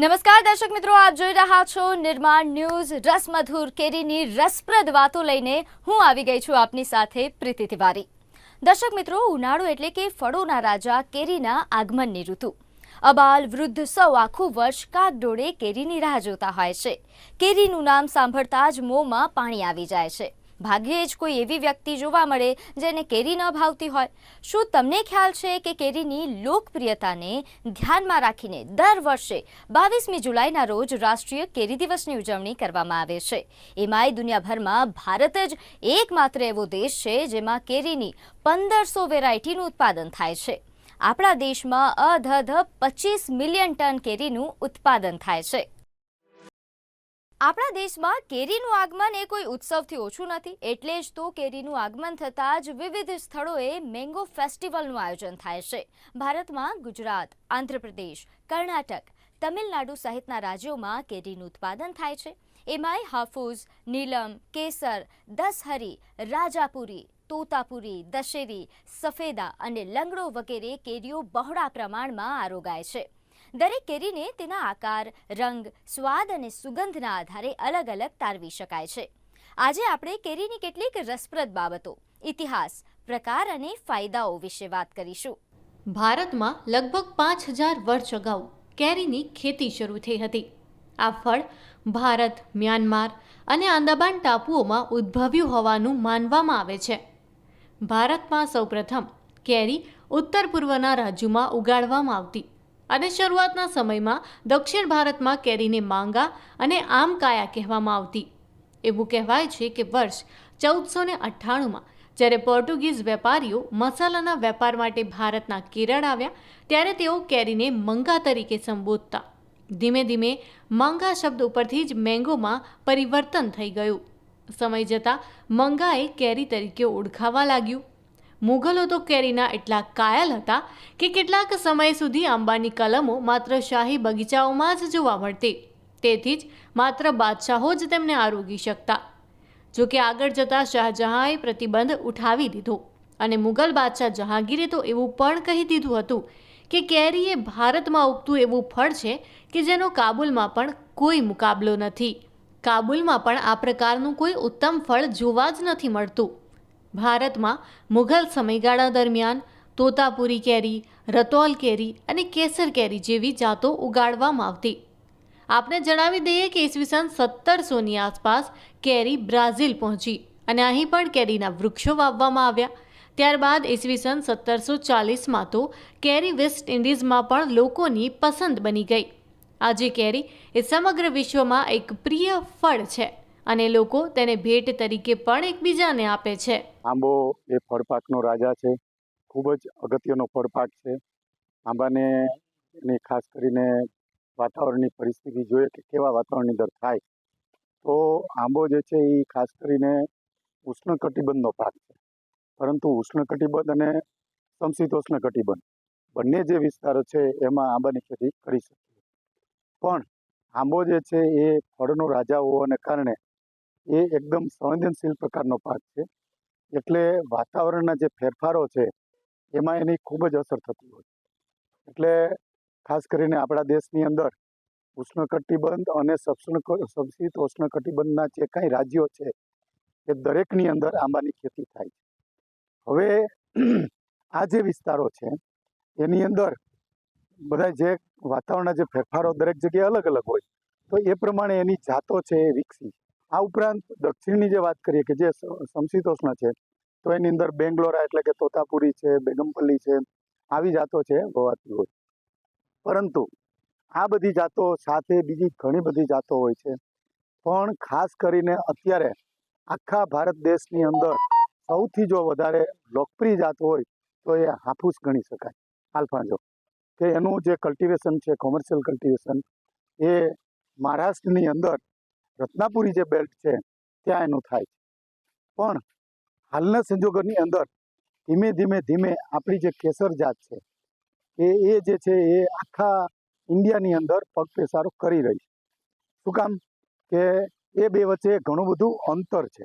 નમસ્કાર, દર્શક મિત્રો, આપ જોઈ રહ્યા છો નિર્માણ ન્યૂઝ. રસમધુર કેરીની રસપ્રદ વાતો લઈને હું આવી ગઈ છું આપની સાથે પ્રીતિ તિવારી. દર્શક મિત્રો, ઉનાળો એટલે કે ફળોના રાજા કેરીના આગમનની ઋતુ. અબાલ, વૃદ્ધ સૌ આખું વર્ષ કાગડોળે કેરીની રાહ જોતા હોય છે. કેરીનું નામ સાંભળતા જ મોંમાં પાણી આવી જાય છે. ભાગ્યે જ કોઈ એવી વ્યક્તિ જોવા મળે જેને કેરી ન ભાવતી હોય. શું તમને ખ્યાલ છે કે કેરીની લોકપ્રિયતાને ધ્યાનમાં રાખીને દર વર્ષે બાવીસમી જુલાઈના રોજ રાષ્ટ્રીય કેરી દિવસની ઉજવણી કરવામાં આવે છે? એમાંય દુનિયાભરમાં ભારત જ એકમાત્ર એવો દેશ છે જેમાં કેરીની પંદરસો વેરાયટીનું ઉત્પાદન થાય છે. આપણા દેશમાં અધધ પચીસ મિલિયન ટન કેરીનું ઉત્પાદન થાય છે. આપણા દેશમાં કેરીનું આગમન એ કોઈ ઉત્સવથી ઓછું નથી. એટલે જ તો કેરીનું આગમન થતાં જ વિવિધ સ્થળોએ મેંગો ફેસ્ટિવલનું આયોજન થાય છે. ભારતમાં ગુજરાત, આંધ્રપ્રદેશ, કર્ણાટક, તમિલનાડુ સહિતના રાજ્યોમાં કેરીનું ઉત્પાદન થાય છે. એમાંય હાફૂઝ, નીલમ, કેસર દસહરી રાજાપુરી, તોતાપુરી, દશેરી, સફેદા અને લંગડો વગેરે કેરીઓ બહોળા પ્રમાણમાં આરોગાય છે. દરેક કેરીને તેના આકાર, રંગ, સ્વાદ અને સુગંધના આધારે અલગ અલગ તારવી શકાય છે. આજે આપણે કેરીની કેટલીક રસપ્રદ બાબતો, ઇતિહાસ, પ્રકાર અને ફાયદાઓ વિશે વાત કરીશું. ભારતમાં લગભગ પાંચ હજાર વર્ષ અગાઉ કેરીની ખેતી શરૂ થઈ હતી. આ ફળ ભારત, મ્યાનમાર અને આંદામાન ટાપુઓમાં ઉદ્ભવ્યું હોવાનું માનવામાં આવે છે. ભારતમાં સૌપ્રથમ કેરી ઉત્તર પૂર્વના રાજ્યોમાં ઉગાડવામાં આવતી. અને શરૂઆતના સમયમાં દક્ષિણ ભારતમાં કેરીને માંગા અને આમ કાયા કહેવામાં આવતી. એવું કહેવાય છે કે વર્ષ ચૌદસો ને અઠ્ઠાણુંમાં જ્યારે પોર્ટુગીઝ વેપારીઓ મસાલાના વેપાર માટે ભારતના કેરળ આવ્યા, ત્યારે તેઓ કેરીને મંગા તરીકે સંબોધતા. ધીમે ધીમે મંગા શબ્દ ઉપરથી જ મેંગોમાં પરિવર્તન થઈ ગયું. સમય જતાં મંગાએ કેરી તરીકે ઓળખાવા લાગ્યું. મુઘલો તો કેરીના એટલા કાયલ હતા કે કેટલાક સમય સુધી આંબાની કલમો માત્ર શાહી બગીચાઓમાં જ જોવા મળતી. તેથી જ માત્ર બાદશાહો જ તેમને આરોગી શકતા. જો કે આગળ જતાં શાહજહાંએ પ્રતિબંધ ઉઠાવી દીધો અને મુગલ બાદશાહ જહાંગીરે તો એવું પણ કહી દીધું હતું કે કેરી એ ભારતમાં ઉગતું એવું ફળ છે કે જેનો કાબુલમાં પણ કોઈ મુકાબલો નથી. કાબુલમાં પણ આ પ્રકારનું કોઈ ઉત્તમ ફળ જોવા જ નથી મળતું. ભારતમાં મુઘલ સમયગાળા દરમિયાન તોતાપુરી કેરી, રતોલ કેરી અને કેસર કેરી જેવી જાતો ઉગાડવામાં આવતી. આપને જણાવી દઈએ કે ઈસવીસન સત્તરસોની આસપાસ કેરી બ્રાઝિલ પહોંચી અને અહીં પણ કેરીના વૃક્ષો વાવવામાં આવ્યા. ત્યારબાદ ઈસવીસન સત્તરસો ચાલીસમાં તો કેરી વેસ્ટ ઇન્ડિઝમાં પણ લોકોની પસંદ બની ગઈ. આજે કેરી એ સમગ્ર વિશ્વમાં એક પ્રિય ફળ છે. અને લોકો તેને ભેટ તરીકે પણ એકબીજાને આપે છે. આંબો એ ફળપાકનો રાજા છે. ખૂબ જ અગત્યનો ફળપાક છે. આંબાને એની ખાસ કરીને વાતાવરણની પરિસ્થિતિ જોઈએ કે કેવા વાતાવરણની અંદર થાય. તો આંબો જે છે એ ખાસ કરીને ઉષ્ણકટિબંધનો પાક છે. પરંતુ ઉષ્ણકટિબંધ અને સમશીતોષ્ણ કટિબંધ બંને જે વિસ્તારો છે એમાં આંબાની ખેતી કરી શકીએ. પણ આંબો જે છે એ ફળનો રાજા હોવાને કારણે એ એકદમ સંવેદનશીલ પ્રકારનો પાક છે. એટલે વાતાવરણના જે ફેરફારો છે, એમાં એની ખૂબ જ અસર થતી હોય એટલે ખાસ કરીને આપણા દેશની અંદર ઉષ્ણકટિબંધ અને સબસિત ઉષ્ણકટિબંધના જે કાંઈ રાજ્યો છે, એ દરેકની અંદર આંબાની ખેતી થાય છે. હવે આ જે વિસ્તારો છે, એની અંદર બધા જે વાતાવરણના જે ફેરફારો દરેક જગ્યાએ અલગ અલગ હોય, તો એ પ્રમાણે એની જાતો છે એ વિકસી આ ઉપરાંત દક્ષિણની જે વાત કરીએ કે જે સમશીતોષ્ણ છે, તો એની અંદર બેંગ્લોરા એટલે કે તોતાપુરી છે, બેગમપલ્લી છે, આવી જાતો છે વવાતી હોય. પરંતુ આ બધી જાતો સાથે બીજી ઘણી બધી જાતો હોય છે. પણ ખાસ કરીને અત્યારે આખા ભારત દેશની અંદર સૌથી જો વધારે લોકપ્રિય જાત હોય તો એ હાફૂસ ગણી શકાય. આલ્ફાજો કે એનું જે કલ્ટિવેશન છે કોમર્શિયલ કલ્ટિવેશન એ મહારાષ્ટ્રની અંદર રત્નાપુરી જે બેલ્ટ છે, ત્યાં એનું થાય છે. પણ હાલના સંજોગોની અંદર ધીમે ધીમે ધીમે આપણી જે કેસર જાત છે, એ એ જે છે એ આખા ઇન્ડિયાની અંદર પગપેસારો કરી રહી છે. શું કામ? કે એ બે વચ્ચે ઘણું બધું અંતર છે.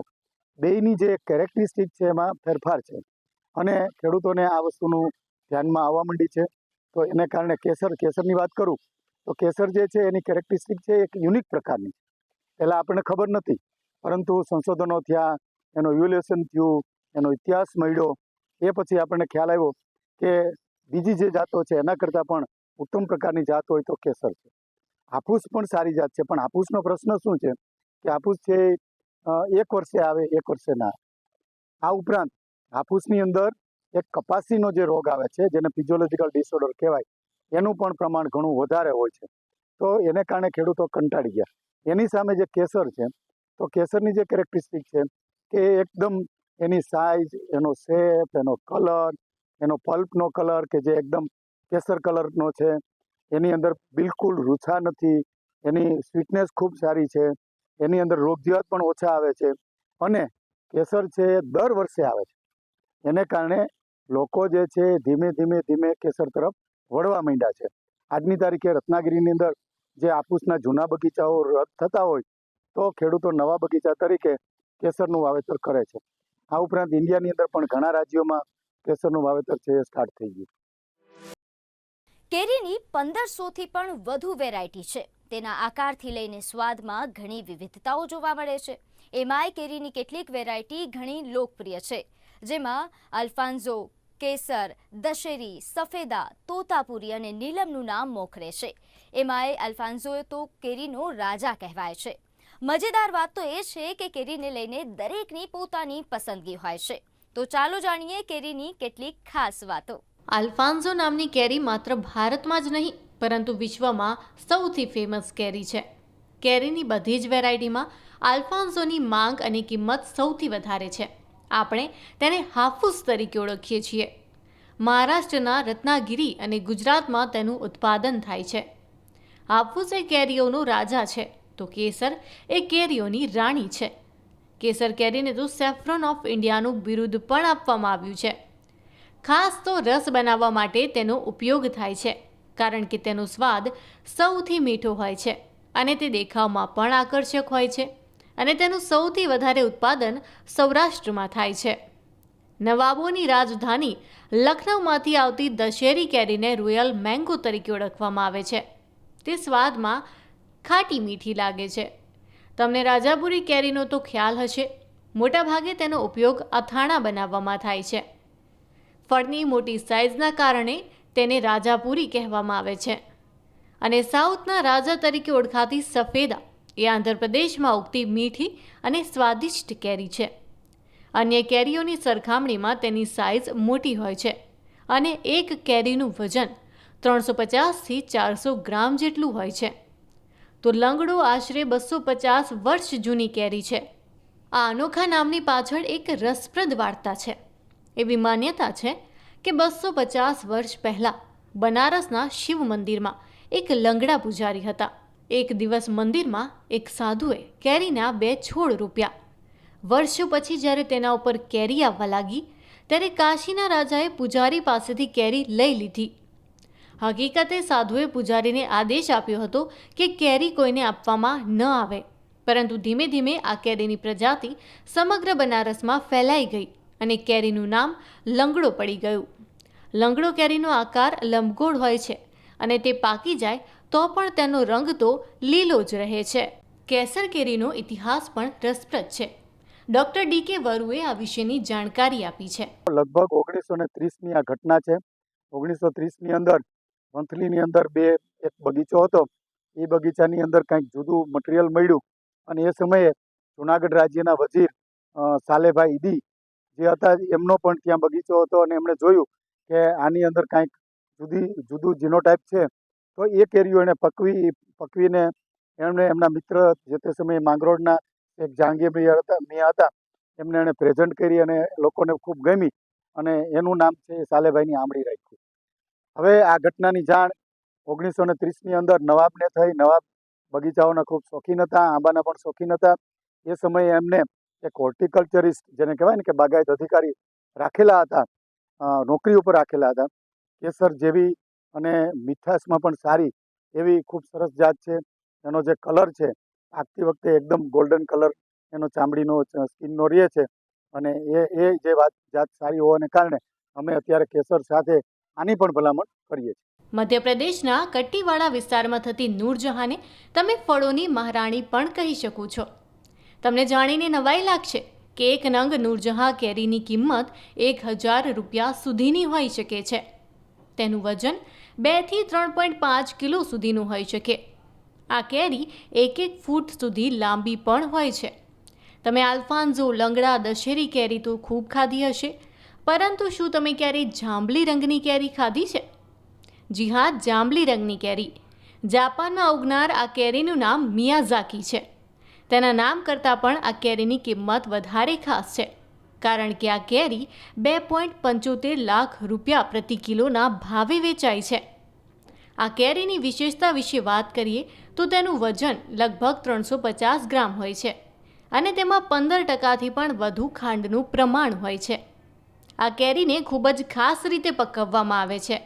બેયની જે કેરેક્ટરિસ્ટિક છે એમાં ફેરફાર છે. અને ખેડૂતોને આ વસ્તુનું ધ્યાનમાં આવવા માંડી છે. તો એને કારણે કેસર, કેસરની વાત કરું, તો કેસર જે છે એની કેરેક્ટરિસ્ટિક છે એક યુનિક પ્રકારની પહેલાં આપણને ખબર નથી. પરંતુ સંશોધનો થયા, એનું ઇવોલ્યુશન થયું, એનો ઇતિહાસ મળ્યો. એ પછી આપણને ખ્યાલ આવ્યો કે બીજી જે જાતો છે, એના કરતાં પણ ઉત્તમ પ્રકારની જાત હોય તો કેસર છે. હાફૂસ પણ સારી જાત છે, પણ હાફૂસનો પ્રશ્ન શું છે? કે હાફૂસ છે એક વર્ષે આવે, એક વર્ષે ના. આ ઉપરાંત હાફૂસની અંદર એક કપાસીનો જે રોગ આવે છે, જેને ફિઝિયોલોજીકલ ડિસઓર્ડર કહેવાય, એનું પણ પ્રમાણ ઘણું વધારે હોય છે. તો એને કારણે ખેડૂતો કંટાળી ગયા. એની સામે જે કેસર છે, તો કેસરની જે કેરેક્ટરિસ્ટિક છે કે એકદમ એની સાઇઝ એનો શેપ એનો કલર એનો પલ્પનો કલર કે જે એકદમ કેસર કલરનો છે, એની અંદર બિલકુલ રૂછા નથી, એની સ્વીટનેસ ખૂબ સારી છે, એની અંદર રોગજીવાત પણ ઓછા આવે છે અને કેસર છે એ દર વર્ષે આવે છે. એને કારણે લોકો જે છે ધીમે ધીમે ધીમે કેસર તરફ વળવા માંડ્યા છે. આજની તારીખે રત્નાગીરીની અંદર જે આપૂસના જૂના બગીચાઓ રદ થતા હોય, તો ખેડૂતો નવા બગીચા તરીકે કેસરનું વાવેતર કરે છે. આ ઉપરાંત ઇન્ડિયાની અંદર પણ ઘણા રાજ્યોમાં કેસરનું વાવેતર છે એ સ્ટાર્ટ થઈ ગયું. કેરીની પંદરસોથી પણ વધુ વેરાયટી છે. તેના આકારથી લઈને સ્વાદમાં ઘણી વિવિધતાઓ જોવા મળે છે. એમાંય કેરીની કેટલીક વેરાયટી ઘણી લોકપ્રિય છે. જેમાં અલ્ફાન્ઝો, કેસર, દશેરી, સફેદા, તોતાપુરી અને નીલમનું નામ મોખરે છે. એમાંય અલ્ફાન્ઝો તો કેરીનો રાજા કહેવાય છે. મજેદાર વાત તો એ છે કે કેરીને લઈને દરેકની પોતાની પસંદગી હોય છે. તો ચાલો જાણીએ કેરીની કેટલીક ખાસ વાતો. આલ્ફાન્ઝો નામની કેરી માત્ર ભારતમાં જ નહીં, પરંતુ વિશ્વમાં સૌથી ફેમસ કેરી છે. કેરીની બધી જ વેરાયટીમાં આલ્ફાન્ઝોની માંગ અને કિંમત સૌથી વધારે છે. આપણે તેને હાફૂસ તરીકે ઓળખીએ છીએ. મહારાષ્ટ્રના રત્નાગીરી અને ગુજરાતમાં તેનું ઉત્પાદન થાય છે. હાફૂસ એ કેરીઓનો રાજા છે. તો કેસર એ કેરીઓની રાણી છે. કેસર કેરીને તો સેફ્રોન ઓફ ઇન્ડિયાનું બિરુદ પણ આપવામાં આવ્યું છે. ખાસ તો રસ બનાવવા માટે તેનો ઉપયોગ થાય છે, કારણ કે તેનો સ્વાદ સૌથી મીઠો હોય છે અને તે દેખાવમાં પણ આકર્ષક હોય છે અને તેનું સૌથી વધારે ઉત્પાદન સૌરાષ્ટ્રમાં થાય છે. નવાબોની રાજધાની લખનૌમાંથી આવતી દશેરી કેરીને રોયલ મેંગો તરીકે ઓળખવામાં આવે છે. તે સ્વાદમાં ખાટી મીઠી લાગે છે. તમને રાજાપુરી કેરીનો તો ખ્યાલ હશે. મોટાભાગે તેનો ઉપયોગ અથાણા બનાવવામાં થાય છે. ફળની મોટી સાઇઝના કારણે તેને રાજાપુરી કહેવામાં આવે છે. અને સાઉથના રાજા તરીકે ઓળખાતી સફેદા એ આંધ્રપ્રદેશમાં ઉગતી મીઠી અને સ્વાદિષ્ટ કેરી છે. અન્ય કેરીઓની સરખામણીમાં તેની સાઇઝ મોટી હોય છે અને એક કેરીનું વજન ત્રણસો પચાસથી ચારસો ગ્રામ જેટલું હોય છે. તો લંગડો આશરે બસો પચાસ વર્ષ જૂની કેરી છે. આ અનોખા નામની પાછળ એક રસપ્રદ વાર્તા છે. એવી માન્યતા છે કે બસો પચાસ વર્ષ પહેલાં બનારસના શિવ મંદિરમાં એક લંગડા પૂજારી હતા. એક દિવસ મંદિરમાં એક સાધુએ કેરીના બે છોડ રૂપ્યા. વર્ષો પછી જ્યારે તેના ઉપર કેરી આવવા લાગી, ત્યારે કાશીના રાજાએ પૂજારી પાસેથી કેરી લઈ લીધી. હકીકતે સાધુએ પૂજારીને આદેશ આપ્યો હતો કે કેરી કોઈને આપવામાં ન આવે. પરંતુ ધીમે ધીમે આ કેરીની પ્રજાતિ સમગ્ર બનારસમાં ફેલાઈ ગઈ અને કેરીનું નામ લંગડો પડી ગયું. લંગડો કેરીનો આકાર લંબગોળ હોય છે અને તે પાકી જાય તો પણ તેનો રંગ તો લીલો જ રહે છે. કેસર કેરીનો ઇતિહાસ પણ રસપ્રદ છે. ડૉક્ટર ડી કે વરુએ આ વિશેની જાણકારી આપી છે. લગભગ ઓગણીસો ત્રીસની આ ઘટના છે. ઓગણીસો ત્રીસની અંદર વંથલીની અંદર બે એક બગીચો હતો. એ બગીચાની અંદર કંઈક જુદું મટીરિયલ મળ્યું અને એ સમયે જુનાગઢ રાજ્યના વજીર સાલેભાઈ ઈદી જે હતા, એમનો પણ ત્યાં બગીચો હતો અને એમણે જોયું કે આની અંદર કાંઈક જુદી, જુદું જીનોટાઈપ છે. તો એ કેરીઓ એણે પકવી, પકવીને એમણે એમના મિત્ર જે તે સમયે માંગરોળના એક જહાંગીર મિયા હતા મિયા હતા, એમને એણે પ્રેઝન્ટ કરી અને લોકોને ખૂબ ગમી અને એનું નામ છે સાલેભાઈની આંબળી રાખ્યું. હવે આ ઘટનાની જાણ ઓગણીસો ને ત્રીસની અંદર નવાબને થઈ. નવાબ બગીચાઓના ખૂબ શોખીન હતા, આંબાના પણ શોખીન હતા. એ સમયે એમને એક હોર્ટિકલ્ચરિસ્ટ જેને કહેવાય ને કે બાગાયત અધિકારી રાખેલા હતા નોકરી ઉપર રાખેલા હતા. કેસર જેવી અને મીઠાશમાં પણ સારી એવી ખૂબ સરસ જાત છે. એનો જે કલર છે, આગતી વખતે એકદમ ગોલ્ડન કલર એનો ચામડીનો સ્કિનનો રહે છે. અને એ એ જે વાત, જાત સારી હોવાને કારણે અમે અત્યારે કેસર સાથે આની પણ ભલામણ કરીએ છીએ. મધ્યપ્રદેશના કટ્ટીવાળા વિસ્તારમાં થતી નૂરજહાંને તમે ફળોની મહારાણી પણ કહી શકો છો. તમને જાણીને નવાઈ લાગશે કે એક નંગ નૂરજહાં કેરીની કિંમત એક હજાર રૂપિયા સુધીની હોઈ શકે છે. તેનું વજન બેથી ત્રણ પોઈન્ટ પાંચ કિલો સુધીનું હોઈ શકે. આ કેરી એક એક ફૂટ સુધી લાંબી પણ હોય છે. તમે આલ્ફાન્ઝો, લંગડા, દશેરી કેરી તો ખૂબ ખાધી હશે. પરંતુ શું તમે ક્યારેય જાંબલી રંગની કેરી ખાધી છે? જી હા, જાંબલી રંગની કેરી. જાપાનમાં ઉગનાર આ કેરીનું નામ મિયાઝાકી છે. તેના નામ કરતાં પણ આ કેરીની કિંમત વધારે ખાસ છે, કારણ કે આ કેરી બે પોઈન્ટ પંચોતેર લાખ રૂપિયા પ્રતિ કિલોના ભાવે વેચાય છે. આ કેરીની વિશેષતા વિશે વાત કરીએ તો તેનું વજન લગભગ ત્રણસો પચાસ ગ્રામ હોય છે અને તેમાં પંદર ટકાથી પણ વધુ ખાંડનું પ્રમાણ હોય છે. આ કેરીને ખૂબ જ ખાસ રીતે પકવવામાં આવે છે.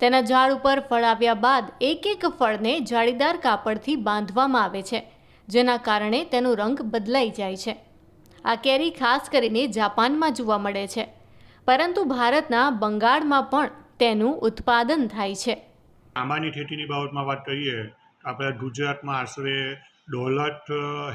તેના ઝાડ ઉપર ફળ આવ્યા બાદ એક એક ફળને જાળીદાર કાપડથી બાંધવામાં આવે છે, જેના કારણે તેનો રંગ બદલાઈ જાય છે. આ કેરી ખાસ કરીને જાપાનમાં જોવા મળે છે, પરંતુ ભારતના બંગાળમાં પણ તેનું ઉત્પાદન થાય છે. આંબાની ખેતીની બાબતમાં વાત કરીએ, આપણા ગુજરાતમાં આશરે દોલત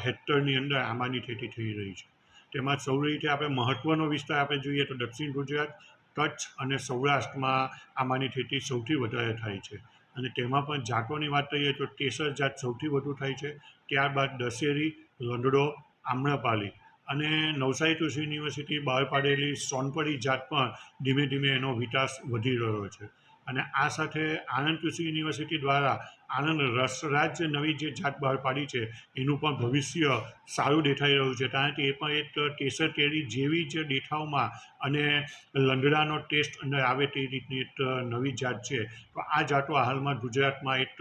હેક્ટરની અંદર આંબાની ખેતી થઈ રહી છે. તેમાં સૌ રીતે આપણે મહત્ત્વનો વિસ્તાર આપણે જોઈએ તો દક્ષિણ ગુજરાત, કચ્છ અને સૌરાષ્ટ્રમાં આમાંની ખેતી સૌથી વધારે થાય છે. અને તેમાં પણ જાતોની વાત કરીએ તો કેસર જાત સૌથી વધુ થાય છે. ત્યારબાદ દશેરી લંડડો આમ્રપાલી અને નવસારી કૃષિ યુનિવર્સિટી બહાર પાડેલી સોનપરી જાત પણ ધીમે ધીમે એનો વિકાસ વધી રહ્યો છે. અને આ સાથે આણંદ કૃષિ યુનિવર્સિટી દ્વારા આણંદ રસરાજ નવી જે જાત બહાર પાડી છે, એનું પણ ભવિષ્ય સારું દેખાઈ રહ્યું છે. કારણ કે એ પણ એક કેસર કેરી જેવી જ દેખાવમાં અને લંગડાનો ટેસ્ટ અંદર આવે તે રીતની એક નવી જાત છે. તો આ જાતો હાલમાં ગુજરાતમાં એક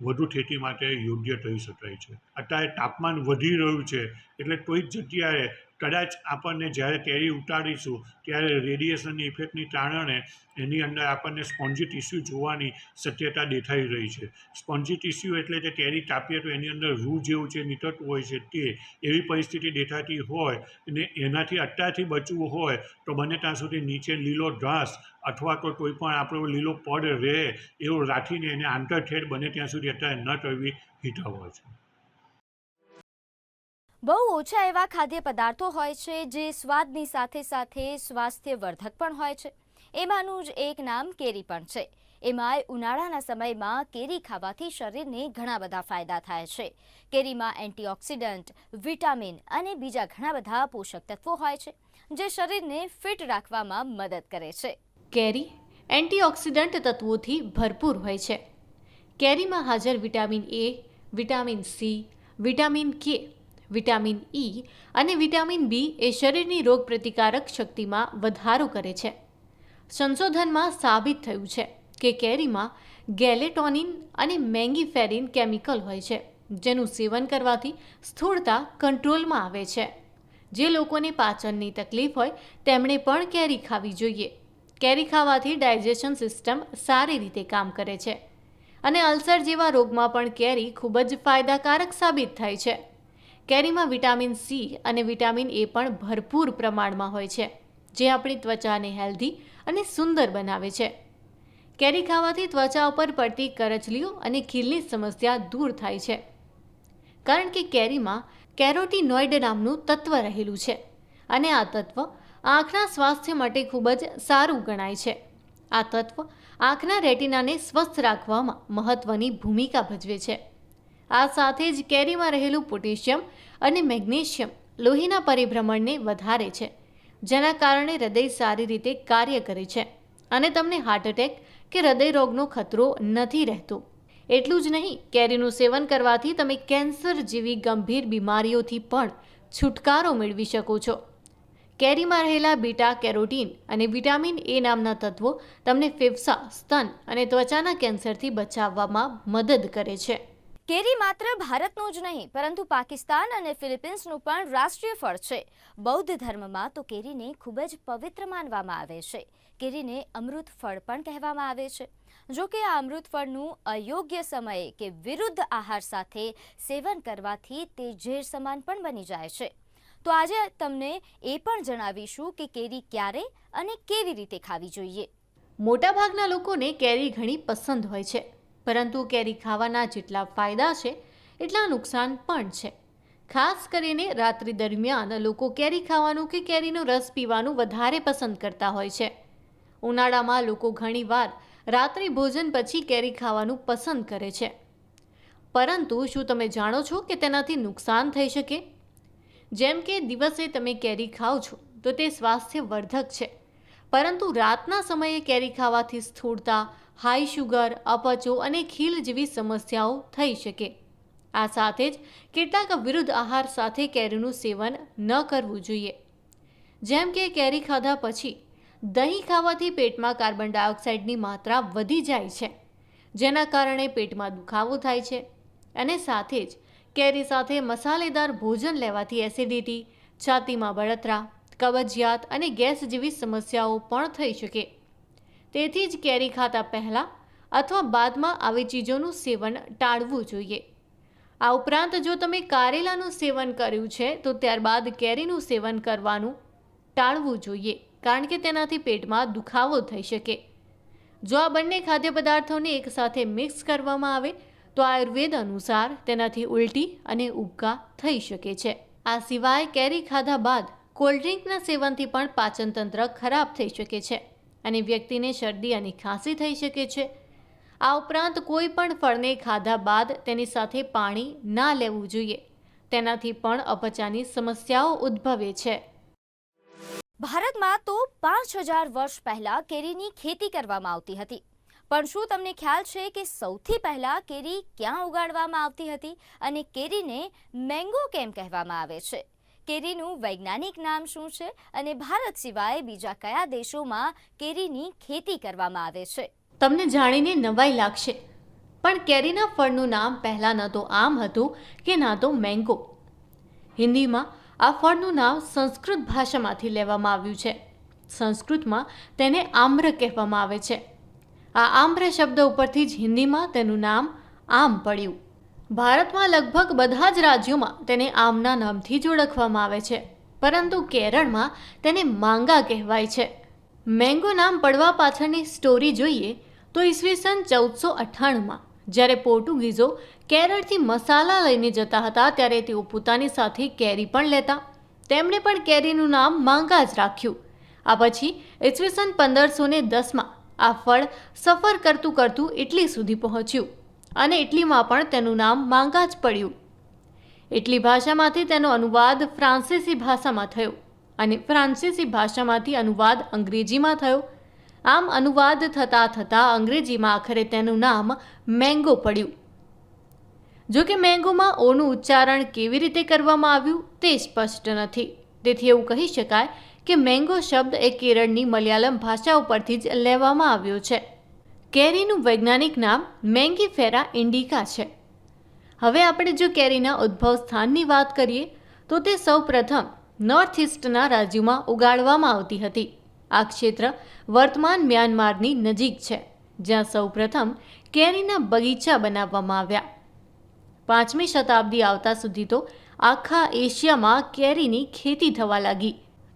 વધુ ખેતી માટે યોગ્ય થઈ શકાય છે. અત્યારે તાપમાન વધી રહ્યું છે, એટલે કોઈ જ જગ્યાએ કદાચ આપણને જ્યારે કેરી ઉતારીશું, ત્યારે રેડિયેશનની ઇફેક્ટની કારણે એની અંદર આપણને સ્પોન્જી ટીસ્યુ જોવાની શક્યતા દેખાઈ રહી છે. સ્પોન્જી ટીસ્યુ એટલે કે કેરી કાપીએ તો એની અંદર રૂ જેવું છે નીકળતું હોય છે તે એવી પરિસ્થિતિ દેખાતી હોય અને એનાથી અત્યારથી બચવું હોય તો બને ત્યાં સુધી નીચે લીલો ઘાસ અથવા તો કોઈ પણ આપણો લીલો પડ રહે એવું રાખીને એને આંતરઠેડ બને ત્યાં સુધી અત્યારે ન કરવી હિતાવહ છે. બહુ ઓછા એવા ખાદ્ય પદાર્થો હોય છે જે સ્વાદની સાથે સાથે સ્વાસ્થ્યવર્ધક પણ હોય છે. એમાંનું જ એક નામ કેરી પણ છે. એમાંય ઉનાળાના સમયમાં કેરી ખાવાથી શરીરને ઘણા બધા ફાયદા થાય છે. કેરીમાં એન્ટીઓક્સિડન્ટ, વિટામિન અને બીજા ઘણા બધા પોષક તત્વો હોય છે, જે શરીરને ફિટ રાખવામાં મદદ કરે છે. કેરી એન્ટીઓક્સિડન્ટ તત્વોથી ભરપૂર હોય છે. કેરીમાં હાજર vitamin A, vitamin C, vitamin K vitamin E અને વિટામિન બી એ શરીરની રોગપ્રતિકારક શક્તિમાં વધારો કરે છે. સંશોધનમાં સાબિત થયું છે કે કેરીમાં ગેલેટોનિન અને મેંગીફેરિન કેમિકલ હોય છે, જેનું સેવન કરવાથી સ્થૂળતા કંટ્રોલમાં આવે છે. જે લોકોને પાચનની તકલીફ હોય, તેમણે પણ કેરી ખાવી જોઈએ. કેરી ખાવાથી ડાયજેશન સિસ્ટમ સારી રીતે કામ કરે છે અને અલ્સર જેવા રોગમાં પણ કેરી ખૂબ જ ફાયદાકારક સાબિત થાય છે. કેરીમાં વિટામિન સી અને વિટામિન એ પણ ભરપૂર પ્રમાણમાં હોય છે, જે આપણી ત્વચાને હેલ્ધી અને સુંદર બનાવે છે. કેરી ખાવાથી ત્વચા ઉપર પડતી કરચલીઓ અને ખીલની સમસ્યા દૂર થાય છે. કારણ કે કેરીમાં કેરોટીનોઇડ નામનું તત્વ રહેલું છે અને આ તત્વ આંખના સ્વાસ્થ્ય માટે ખૂબ જ સારું ગણાય છે. આ તત્વ આંખના રેટિનાને સ્વસ્થ રાખવામાં મહત્ત્વની ભૂમિકા ભજવે છે. આ સાથે જ કેરીમાં રહેલું પોટેશિયમ અને મેગ્નેશિયમ લોહીના પરિભ્રમણને વધારે છે, જેના કારણે હૃદય સારી રીતે કાર્ય કરે છે અને તમને હાર્ટ એટેક કે હૃદય રોગનો ખતરો નથી રહેતો. એટલું જ નહીં, કેરીનું સેવન કરવાથી તમે કેન્સર જેવી ગંભીર બીમારીઓથી પણ છુટકારો મેળવી શકો છો. કેરીમાં રહેલા બીટા, કેરોટીન અને વિટામિન એ નામના તત્વો તમને ફેફસા, સ્તન અને ત્વચાના કેન્સરથી બચાવવામાં મદદ કરે છે. કેરી માત્ર ભારતનું જ નહીં, પરંતુ પાકિસ્તાન અને ફિલિપિન્સનું પણ રાષ્ટ્રીય ફળ છે. બૌદ્ધ ધર્મમાં તો કેરીને ખૂબ જ પવિત્ર માનવામાં આવે છે. કેરીને અમૃત ફળ પણ કહેવામાં આવે છે. જો કે આ અમૃત ફળનું અયોગ્ય સમયે કે વિરુદ્ધ આહાર સાથે સેવન કરવાથી તે ઝેર સમાન પણ બની જાય છે. તો આજે તમને એ પણ જણાવીશું કે કેરી ક્યારે અને કેવી રીતે ખાવી જોઈએ. મોટાભાગના લોકોને કેરી ઘણી પસંદ હોય છે. પરંતુ કેરી ખાવાના જેટલા ફાયદા છે, એટલા નુકસાન પણ છે. ખાસ કરીને રાત્રિ દરમિયાન લોકો કેરી ખાવાનું કે કેરીનો રસ પીવાનું વધારે પસંદ કરતા હોય છે. ઉનાળામાં લોકો ઘણીવાર રાત્રિ ભોજન પછી કેરી ખાવાનું પસંદ કરે છે. પરંતુ શું તમે જાણો છો કે તેનાથી નુકસાન થઈ શકે? જેમ કે દિવસે તમે કેરી ખાઓ છો, તો તે સ્વાસ્થ્યવર્ધક છે. પરંતુ રાતના સમયે કેરી ખાવાથી સ્થૂળતા હાઈ શુગર, અપચો અને ખીલ જેવી સમસ્યાઓ થઈ શકે. આ સાથે જ કેટલાક વિરુદ્ધ આહાર સાથે કેરીનું સેવન ન કરવું જોઈએ. જેમ કે કેરી ખાધા પછી દહીં ખાવાથી પેટમાં કાર્બન ડાયોક્સાઇડની માત્રા વધી જાય છે, જેના કારણે પેટમાં દુખાવો થાય છે અને સાથે જ કેરી સાથે મસાલેદાર ભોજન લેવાથી એસિડિટી, છાતીમાં બળતરા, કબજિયાત અને ગેસ જેવી સમસ્યાઓ પણ થઈ શકે. તેથી જ કેરી ખાતા પહેલાં અથવા બાદમાં આવી ચીજોનું સેવન ટાળવું જોઈએ. આ ઉપરાંત જો તમે કારેલાનું સેવન કર્યું છે, તો ત્યારબાદ કેરીનું સેવન કરવાનું ટાળવું જોઈએ, કારણ કે તેનાથી પેટમાં દુખાવો થઈ શકે. જો આ બંને ખાદ્ય પદાર્થોને એકસાથે મિક્સ કરવામાં આવે, તો આયુર્વેદ અનુસાર તેનાથી ઉલટી અને ઉબકા થઈ શકે છે. આ સિવાય કેરી ખાધા બાદ કોલ્ડ્રિંકના સેવનથી પણ પાચનતંત્ર ખરાબ થઈ શકે છે. અને વ્યક્તિને શરદી અને ખાંસી થઈ શકે છે. આ ઉપરાંત કોઈ પણ ફળને ખાધા બાદ તેની સાથે પાણી ના લેવું જોઈએ. તેનાથી પણ અપચાની સમસ્યાઓ ઉદ્ભવે છે. ભારતમાં તો પાંચ હજાર વર્ષ પહેલા કેરીની ખેતી કરવામાં આવતી હતી. પણ શું તમને ખ્યાલ છે કે સૌથી પહેલા કેરી ક્યાં ઉગાડવામાં આવતી હતી અને કેરીને મેંગો કેમ કહેવામાં આવે છે? કેરીનું વૈજ્ઞાનિક નામ શું છે અને ભારત સિવાય બીજા કયા દેશોમાં કેરીની ખેતી કરવામાં આવે છે? તમને જાણીને નવાઈ લાગશે. પણ કેરીના ફળનું નામ પહેલાં ન તો આમ હતું કે ના તો મેંગો. હિન્દીમાં આ ફળનું નામ સંસ્કૃત ભાષામાંથી લેવામાં આવ્યું છે. સંસ્કૃતમાં તેને આમ્ર કહેવામાં આવે છે. આ આમ્ર શબ્દ ઉપરથી જ હિન્દીમાં તેનું નામ આમ પડ્યું. ભારતમાં લગભગ બધા જ રાજ્યોમાં તેને આમના નામથી જ ઓળખવામાં આવે છે. પરંતુ કેરળમાં તેને માંગા કહેવાય છે. મેંગો નામ પડવા પાછળની સ્ટોરી જોઈએ તો ઈસવીસન ચૌદસો અઠ્ઠાણુંમાં, જ્યારે પોર્ટુગીઝો કેરળથી મસાલા લઈને જતા હતા, ત્યારે તેઓ પોતાની સાથે કેરી પણ લેતા. તેમણે પણ કેરીનું નામ માંગા જ રાખ્યું. આ પછી ઈસવીસન પંદરસો ને દસમાં આ ફળ સફર કરતું કરતું ઇટલી સુધી પહોંચ્યું. અને ઇટલીમાં પણ તેનું નામ માંગા જ પડ્યું. ઇટલી ભાષામાંથી તેનો અનુવાદ ફ્રાન્સીસી ભાષામાં થયો અને ફ્રાન્સીસી ભાષામાંથી અનુવાદ અંગ્રેજીમાં થયો. આમ અનુવાદ થતાં થતાં અંગ્રેજીમાં આખરે તેનું નામ મેંગો પડ્યું. જો કે મેંગોમાં ઓનું ઉચ્ચારણ કેવી રીતે કરવામાં આવ્યું તે સ્પષ્ટ નથી. તેથી એવું કહી શકાય કે મેંગો શબ્દ એ કેરળની મલયાલમ ભાષા ઉપરથી જ લેવામાં આવ્યો છે. કેરીનું વૈજ્ઞાનિક નામ મેંગીફેરા ઇન્ડિકા છે. હવે આપણે જો કેરીના ઉદ્ભવ સ્થાનની વાત કરીએ, તો તે સૌપ્રથમ નોર્થ ઇસ્ટના રાજ્યોમાં ઉગાડવામાં આવતી હતી. આ ક્ષેત્ર વર્તમાન મ્યાનમારની નજીક છે, જ્યાં સૌપ્રથમ કેરીના બગીચા બનાવવામાં આવ્યા. પાંચમી શતાબ્દી આવતા સુધી તો આખા એશિયામાં કેરીની ખેતી થવા લાગી.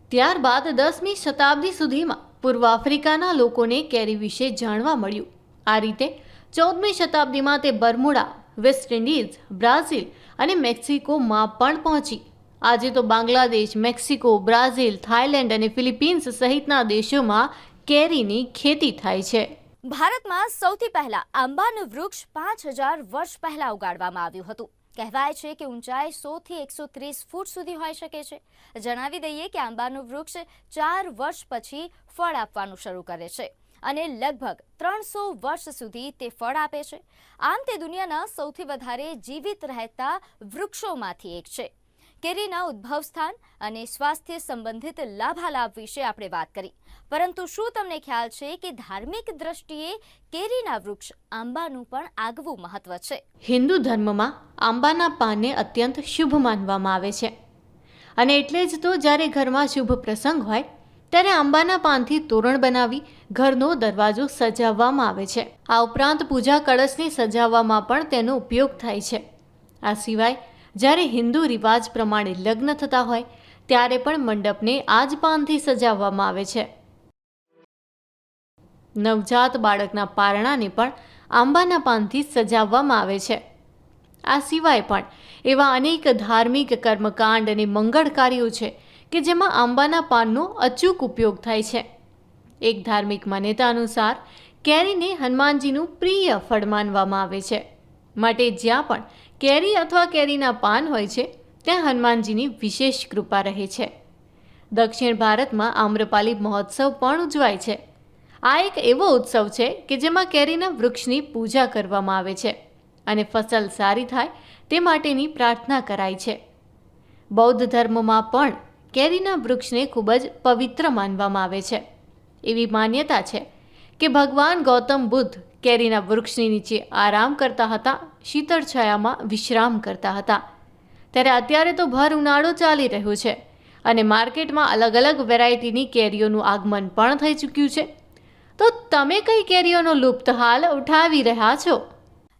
ત્યારબાદ દસમી શતાબ્દી સુધીમાં પૂર્વ આફ્રિકાના લોકોને કેરી વિશે જાણવા મળ્યું. આ રીતે ચૌદમી શતાબ્દીમાં તે બર્મુડા, વેસ્ટ ઇન્ડિઝ, બ્રાઝિલ અને મેક્સિકોમાં પણ પહોંચી. આજે તો બાંગ્લાદેશ, મેક્સિકો, બ્રાઝિલ, થાઇલેન્ડ અને ફિલિપિન્સ સહિતના દેશોમાં કેરીની ખેતી થાય છે. ભારતમાં સૌથી પહેલા આંબાનું વૃક્ષ પાંચ હજાર વર્ષ પહેલા ઉગાડવામાં આવ્યું હતું. કહેવાય છે કે ઊંચાઈ સો થી એકસો ત્રીસ ફૂટ સુધી હોઈ શકે છે. જણાવી દઈએ કે આંબાનું વૃક્ષ ચાર વર્ષ પછી ફળ આપવાનું શરૂ કરે છે અને લગભગ ત્રણસો વર્ષ સુધી તે ફળ આપે છે. આમ તે દુનિયાના સૌથી વધારે જીવિત રહેતા વૃક્ષોમાંથી એક છે. કેરીના ઉદ્ભવ સ્થાન અને સ્વાસ્થ્ય સંબંધિત લાભાલાભ વિશે આપણે વાત કરી. પરંતુ શું તમને ખ્યાલ છે કે ધાર્મિક દ્રષ્ટિએ કેરીના વૃક્ષ આંબાનું પણ આગવું મહત્વ છે? હિન્દુ ધર્મમાં આંબાના પાનને અત્યંત શુભ માનવામાં આવે છે. અને એટલે જ તો જ્યારે ઘરમાં શુભ પ્રસંગ હોય, ત્યારે આંબાના પાનથી તોરણ બનાવી ઘરનો દરવાજો સજાવવામાં આવે છે. આ ઉપરાંત પૂજા કળશને સજાવવામાં પણ તેનો ઉપયોગ થાય છે. આ સિવાય જ્યારે હિન્દુ રિવાજ પ્રમાણે લગ્ન થતા હોય, ત્યારે પણ મંડપને આજ પાનથી સજાવવામાં આવે છે. નવજાત બાળકના પારણાને પણ આંબાના પાનથી સજાવવામાં આવે છે. આ સિવાય પણ એવા અનેક ધાર્મિક કર્મકાંડ અને મંગળ કાર્યો છે કે જેમાં આંબાના પાનનો અચૂક ઉપયોગ થાય છે. એક ધાર્મિક માન્યતા અનુસાર કેરીને હનુમાનજીનું પ્રિય ફળ માનવામાં આવે છે. માટે જ્યાં પણ કેરી અથવા કેરીના પાન હોય છે, ત્યાં હનુમાનજીની વિશેષ કૃપા રહે છે. દક્ષિણ ભારતમાં આમ્રપાલી મહોત્સવ પણ ઉજવાય છે. આ એક એવો ઉત્સવ છે કે જેમાં કેરીના વૃક્ષની પૂજા કરવામાં આવે છે અને ફસલ સારી થાય તે માટેની પ્રાર્થના કરાય છે. બૌદ્ધ ધર્મમાં પણ કેરીના વૃક્ષને ખૂબ જ પવિત્ર માનવામાં આવે છે. એવી માન્યતા છે કે ભગવાન ગૌતમ બુદ્ધ કેરીના વૃક્ષની નીચે આરામ કરતા હતા, શીતળ છાયામાં વિશ્રામ કરતા હતા. ત્યારે અત્યારે તો ભર ઉનાળો ચાલી રહ્યો છે અને માર્કેટમાં અલગ અલગ વેરાયટીની કેરીઓનું આગમન પણ થઈ ચૂક્યું છે. તો તમે કઈ કેરીઓનો લુપ્ત હાલ ઉઠાવી રહ્યા છો?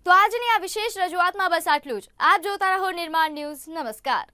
તો આજની આ વિશેષ રજૂઆતમાં બસ આટલું જ. આપ જોતા રહો નિર્માણ ન્યૂઝ. નમસ્કાર.